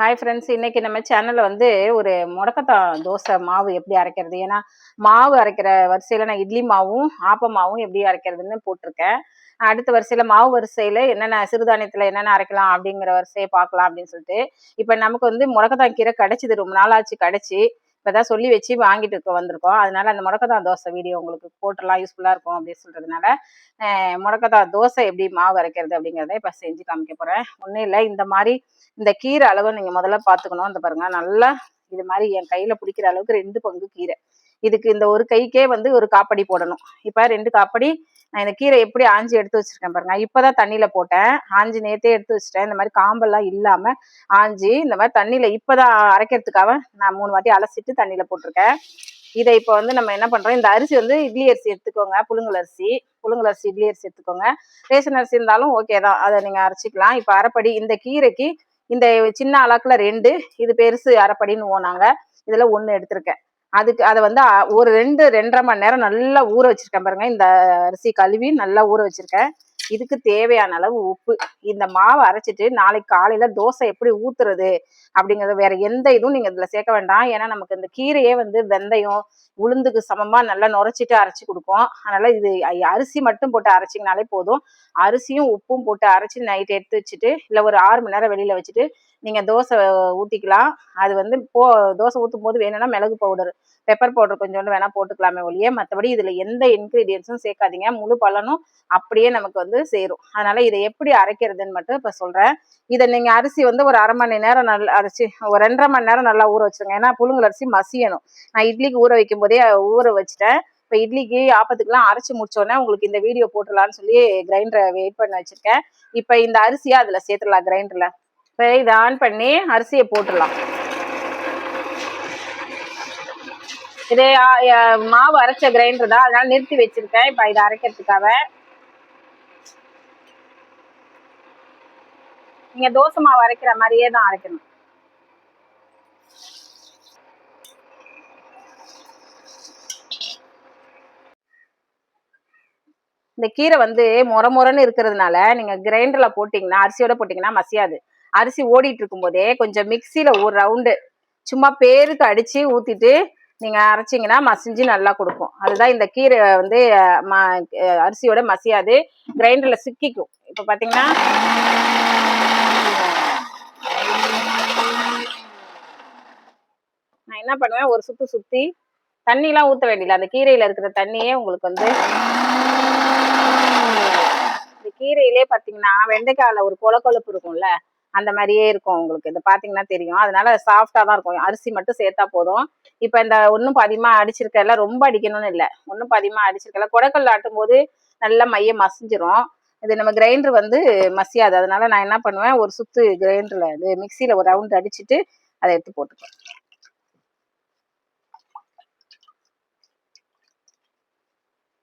Hi friends இன்னைக்கு நம்ம சேனல்ல வந்து ஒரு முடக்கத்தான் தோசை மாவு எப்படி அரைக்கிறது? ஏன்னா மாவு அரைக்கிற வரிசையில நான் இட்லி மாவும் ஆப்ப மாவும் எப்படி அரைக்கிறதுன்னு போட்டிருக்கேன். அடுத்த வரிசையில மாவு வரிசையில என்னென்ன சிறுதானியத்துல என்னென்ன அரைக்கலாம் அப்படிங்கிற வரிசையை பார்க்கலாம் அப்படின்னு சொல்லிட்டு இப்போ நமக்கு வந்து முடக்கத்தான் கீரை கிடைச்சிது ரொம்ப நாளாச்சு கிடைச்சி. இப்போதான் சொல்லி வச்சு வாங்கிட்டு இருக்க வந்திருக்கோம். அதனால அந்த முடக்கத்தான் தோசை வீடியோ உங்களுக்கு போட்டெல்லாம் யூஸ்ஃபுல்லாக இருக்கும் அப்படின்னு சொல்றதுனால முடக்கத்தான் தோசை எப்படி மாவு அரைக்கிறது அப்படிங்கிறத இப்போ செஞ்சு காமிக்க போறேன். ஒன்றும் இல்லை இந்த மாதிரி இந்த கீரை அளவை நீங்கள் முதல்ல பார்த்துக்கணும். அந்த பாருங்க நல்லா இது மாதிரி என் கையில பிடிக்கிற அளவுக்கு ரெண்டு பங்கு கீரை. இதுக்கு இந்த ஒரு கைக்கே வந்து ஒரு காப்படி போடணும். இப்போ ரெண்டு காப்படி நான் இந்த கீரை எப்படி ஆஞ்சி எடுத்து வச்சிருக்கேன் பாருங்க. இப்பதான் தண்ணியில போட்டேன். ஆஞ்சி நேத்தே எடுத்து வச்சிட்டேன். இந்த மாதிரி காம்பெல்லாம் இல்லாம ஆஞ்சி இந்த மாதிரி தண்ணியில இப்பதான் அரைக்கிறதுக்காக நான் மூணு வாட்டி அலசிட்டு தண்ணியில போட்டிருக்கேன். இதை இப்போ வந்து நம்ம என்ன பண்றோம்? இந்த அரிசி வந்து இட்லி அரிசி எடுத்துக்கோங்க. புழுங்கல் அரிசி புழுங்கல் அரிசி இட்லி அரிசி எடுத்துக்கோங்க. ரேஷன் அரிசி இருந்தாலும் ஓகே தான். அதை நீங்க அரைச்சிக்கலாம். இப்போ அரைப்படி இந்த கீரைக்கு இந்த சின்ன அளக்குல ரெண்டு இது பெருசு அரைப்படின்னு ஓனாங்க இதுல ஒண்ணு எடுத்திருக்கேன். அதுக்கு அதை வந்து ஒரு ரெண்டு ரெண்டரை மணி நேரம் நல்லா ஊற வச்சிருக்கேன் பாருங்க. இந்த அரிசி கழுவி நல்லா ஊற வச்சிருக்கேன். இதுக்கு தேவையான அளவு உப்பு. இந்த மாவை அரைச்சிட்டு நாளைக்கு காலையில தோசை எப்படி ஊத்துறது அப்படிங்கறது வேற எந்த இதுவும் நீங்க இதுல சேர்க்க வேண்டாம். ஏன்னா நமக்கு இந்த கீரையே வந்து வெந்தயம் உளுந்துக்கு சமமா நல்லா நுரைச்சிட்டு அரைச்சி கொடுக்கும். அதனால இது அரிசி மட்டும் போட்டு அரைச்சிங்கனாலே போதும். அரிசியும் உப்பும் போட்டு அரைச்சி நைட் எடுத்து வச்சுட்டு இல்லை ஒரு ஆறு மணி நேரம் வெளியில வச்சுட்டு நீங்க தோசை ஊத்திக்கலாம். அது வந்து போ தோசை ஊத்தும் போது வேணும்னா மிளகு பவுடர் பெப்பர் பவுடர் கொஞ்சோண்டு வேணா போட்டுக்கலாமே ஒழிய மற்றபடி இதுல எந்த இன்கிரீடியன்ஸும் சேர்க்காதீங்க. முழு பலனும் அப்படியே நமக்கு வந்து சேரும். அதனால இதை எப்படி அரைக்கிறதுன்னு மட்டும் இப்ப சொல்றேன். இதை நீங்க அரிசி வந்து ஒரு அரை மணி நேரம் நல்லா அரைச்சி ஒரு ரெண்டரை மணி நேரம் நல்லா ஊற வச்சிருங்க. ஏன்னா புழுங்கல் அரிசி மசியணும். நான் இட்லிக்கு ஊற வைக்கும் போதே ஊற வச்சுட்டேன். இப்போ இட்லிக்கு ஆப்பத்துக்குலாம் அரைச்சி முடிச்சோடனே உங்களுக்கு இந்த வீடியோ போட்டுடலான்னு சொல்லி கிரைண்டரை வெயிட் பண்ண வச்சிருக்கேன். இப்போ இந்த அரிசியை அதில் சேர்த்துடலாம் கிரைண்டரில் இப்போ இதை ஆன் பண்ணி அரிசியை போட்டுடலாம். இது மாவு அரைச்ச கிரைண்டர் தான். அதனால நிறுத்தி வச்சிருக்கேன். இப்போ இதை அரைக்கிறதுக்காக. நீங்க தோசை மாவு அரைக்கிற மாதிரியே தான் அரைக்கணும். இந்த கீரை வந்து முற முறன்னு இருக்கிறதுனால நீங்க கிரைண்டர்ல போட்டீங்கன்னா அரிசியோட போட்டீங்கன்னா மசியாது. அரிசி ஓடிட்டு இருக்கும்போதே கொஞ்சம் மிக்சியில ஒரு ரவுண்டு சும்மா பேருக்கு அடிச்சு ஊத்திட்டு நீங்க அரைச்சீங்கன்னா மசிஞ்சு நல்லா கொடுக்கும். அதுதான் இந்த கீரை வந்து ம- அரிசியோட மசியாது. கிரைண்டர்ல சிக்கிக்கும். இப்ப பாத்தீங்கன்னா நான் என்ன பண்ணுவேன்? ஒரு சுத்து சுத்தி தண்ணிலாம் ஊத்த வேண்டியதில்லை. அந்த கீரையில இருக்கிற தண்ணியே உங்களுக்கு வந்து இந்த கீரையிலே பாத்தீங்கன்னா வெண்டைக்காயில ஒரு கொல கொழுப்பு இருக்கும்ல அந்த மாதிரியே இருக்கும் உங்களுக்கு. இது பாத்தீங்கன்னா தெரியும். அதனால சாஃப்டா தான் இருக்கும். அரிசி மட்டும் சேர்த்தா போதும். இப்ப இந்த ஒன்றும் பாதியமா அடிச்சிருக்கல ரொம்ப அடிக்கணும்னு இல்லை. ஒன்றும் பாதிமா அடிச்சிருக்கல குடக்கல்ல ஆட்டும் போது நல்லா மையம் மசிஞ்சிரும். இது நம்ம கிரைண்டர் வந்து மசியாது. அதனால நான் என்ன பண்ணுவேன் ஒரு சுத்து கிரைண்டர்ல இது மிக்சியில ஒரு ரவுண்ட் அடிச்சிட்டு அதை எடுத்து போட்டுக்குவேன்.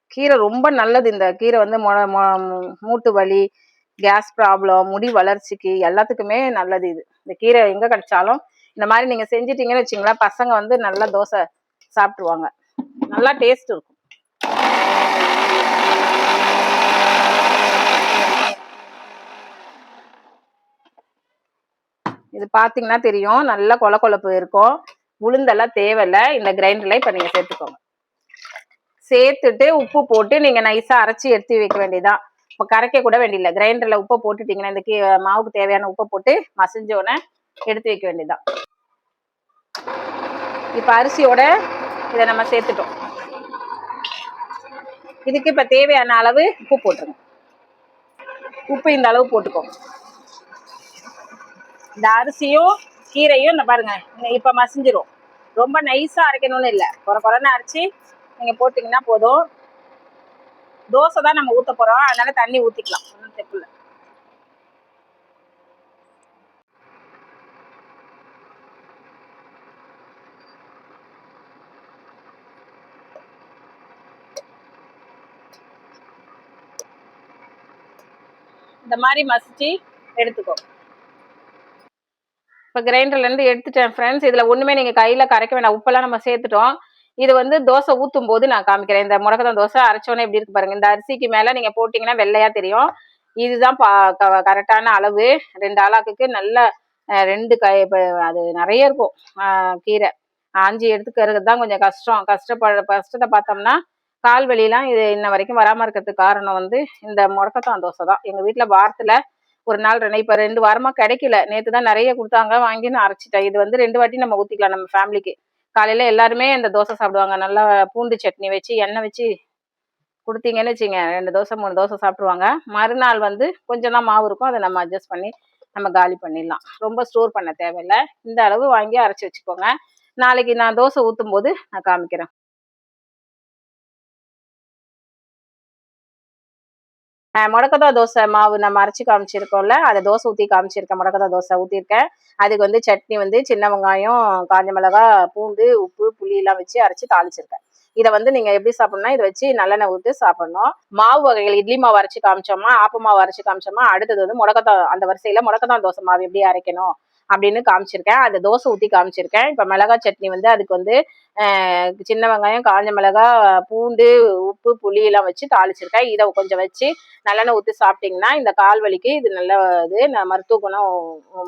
கீரை ரொம்ப நல்லது. இந்த கீரை வந்து மொ- மொ- மூட்டு வலி கேஸ் ப்ராப்ளம் முடி வளர்ச்சிக்கு எல்லாத்துக்குமே நல்லது இது. இந்த கீரை எங்க கிடைச்சாலும் இந்த மாதிரி நீங்க செஞ்சிட்டீங்கன்னு வச்சுங்களேன் பசங்க வந்து நல்லா தோசை சாப்பிட்டுருவாங்க. நல்லா டேஸ்ட் இருக்கும். இது பார்த்தீங்கன்னா தெரியும். நல்ல கொல கொலப்பு இருக்கும். உளுந்தெல்லாம் தேவையில்லை. இந்த கிரைண்டர்ல இப்போ நீங்கள் சேர்த்துக்கோங்க. சேர்த்துட்டு உப்பு போட்டு நீங்கள் நைஸாக அரைச்சி எடுத்து வைக்க வேண்டியதான் இப்போ கரைக்க கூட வேண்டியதில்லை. கிரைண்டரில் உப்பை போட்டுட்டீங்கன்னா இந்த கீ- மாவுக்கு தேவையான உப்பை போட்டு மசிஞ்சோடனே எடுத்து வைக்க வேண்டியதான் இப்போ அரிசியோட இதை நம்ம சேர்த்துட்டோம். இதுக்கு இப்போ தேவையான அளவு உப்பு போட்டுருங்க. உப்பு இந்த அளவு போட்டுக்கோங்க. இந்த அரிசியும் கீரையும் இந்த பாருங்க இப்போ மசிஞ்சிரும். ரொம்ப நைஸாக அரைக்கணும்னு இல்லை. குறை குறைன்னு அரைச்சி நீங்கள் போட்டிங்கன்னா போதும். தோசை தான் நம்ம ஊற்ற போகிறோம் அதனால தண்ணி ஊற்றிக்கலாம் ஒன்றும் தப்பு இல்லை. இந்த மாதிரி மசிச்சு எடுத்துக்கோ. இப்போ கிரைண்டர்லேருந்து எடுத்துட்டேன் ஃப்ரெண்ட்ஸ் இதில் ஒன்றுமே நீங்கள் கையில் கரைக்க வேண்டாம். உப்பெல்லாம் நம்ம சேர்த்துட்டோம். இது வந்து தோசை ஊற்றும் போது நான் காமிக்கிறேன். இந்த முடக்கத்தான் தோசை அரைச்சோன்னே எப்படி இருக்கு பாருங்க. இந்த அரிசிக்கு மேலே நீங்கள் போட்டிங்கன்னா வெள்ளையாக தெரியும். இதுதான் பா கரெக்டான அளவு. ரெண்டு ஆளாக்குக்கு நல்ல ரெண்டு கை இப்போ அது நிறைய இருக்கும். கீரை. ஆஞ்சி எடுத்துக்கிறது தான் கொஞ்சம் கஷ்டம். கஷ்டப்பட கஷ்டத்தை பார்த்தோம்னா கால் வலிலாம் இது இன்ன வரைக்கும் வராமல் இருக்கிறதுக்கு காரணம் வந்து இந்த முடக்கத்தான் தோசை தான். எங்கள் வீட்டில் வாரத்தில் ஒரு நாள் ரெண்டு இப்போ ரெண்டு வாரமாக கிடைக்கல. நேற்று தான் நிறைய கொடுத்தாங்க வாங்கி நான் அரைச்சிட்டேன். இது வந்து ரெண்டு வாட்டி நம்ம ஊற்றிக்கலாம் நம்ம ஃபேமிலிக்கு காலையில் எல்லாருமே இந்த தோசை சாப்பிடுவாங்க. நல்லா பூண்டு சட்னி வச்சு எண்ணெய் வச்சு கொடுத்தீங்கன்னு வச்சுங்க. ரெண்டு தோசை மூணு தோசை சாப்பிடுவாங்க மறுநாள் வந்து கொஞ்சம் தான் மாவு இருக்கும். அதை நம்ம அட்ஜஸ்ட் பண்ணி நம்ம காலி பண்ணிடலாம். ரொம்ப ஸ்டோர் பண்ண தேவையில்லை. இந்த அளவு வாங்கி அரைச்சி வச்சுக்கோங்க. நாளைக்கு நான் தோசை ஊற்றும் போது நான் காமிக்கிறேன். முடக்கத்தா தோசை மாவு நம்ம அரைச்சி காமிச்சிருக்கோம்ல அதை தோசை ஊற்றி காமிச்சிருக்கேன் முடக்கத்தா தோசை ஊற்றிருக்கேன் அதுக்கு வந்து சட்னி வந்து சின்ன வெங்காயம் காஞ்ச மிளகா பூண்டு உப்பு புளி எல்லாம் வச்சு அரைச்சி தாளிச்சிருக்கேன். இதை வந்து நீங்க எப்படி சாப்பிட்ணுன்னா இதை வச்சு நல்லெண்ணெய் ஊற்றி சாப்பிடணும். மாவு வகைகள் இட்லி மாவு அரைச்சி காமிச்சோமா ஆப்ப மாவு அரைச்சி காமிச்சோமா அடுத்தது வந்து முடக்கத்தா அந்த வரிசையில முடக்கத்தான் தோசை மாவு எப்படி அரைக்கணும்? அப்படின்னு காமிச்சிருக்கேன். அதை தோசை ஊற்றி காமிச்சிருக்கேன். இப்போ மிளகாய் சட்னி வந்து அதுக்கு வந்து சின்ன வெங்காயம் காஞ்ச மிளகா பூண்டு உப்பு புளி எல்லாம் வச்சு தாளிச்சிருக்கேன். இதை கொஞ்சம் வச்சு நல்லெண்ணெய் ஊற்றி சாப்பிட்டீங்கன்னா இந்த கால் வலிக்கு இது நல்ல இது ந- மருத்துவ குணம்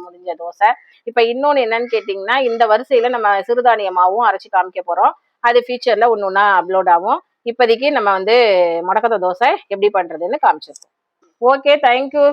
முடிஞ்ச தோசை. இப்போ இன்னொன்று என்னன்னு கேட்டிங்கன்னா இந்த வரிசையில் நம்ம சிறுதானியமாகவும் அரைச்சி காமிக்க போகிறோம் அது ஃபியூச்சரில் ஒன்று ஒன்றா அப்லோட் ஆகும். இப்போதைக்கு நம்ம வந்து முடக்கத்தை தோசை எப்படி பண்ணுறதுன்னு காமிச்சிருக்கோம். Okay thank you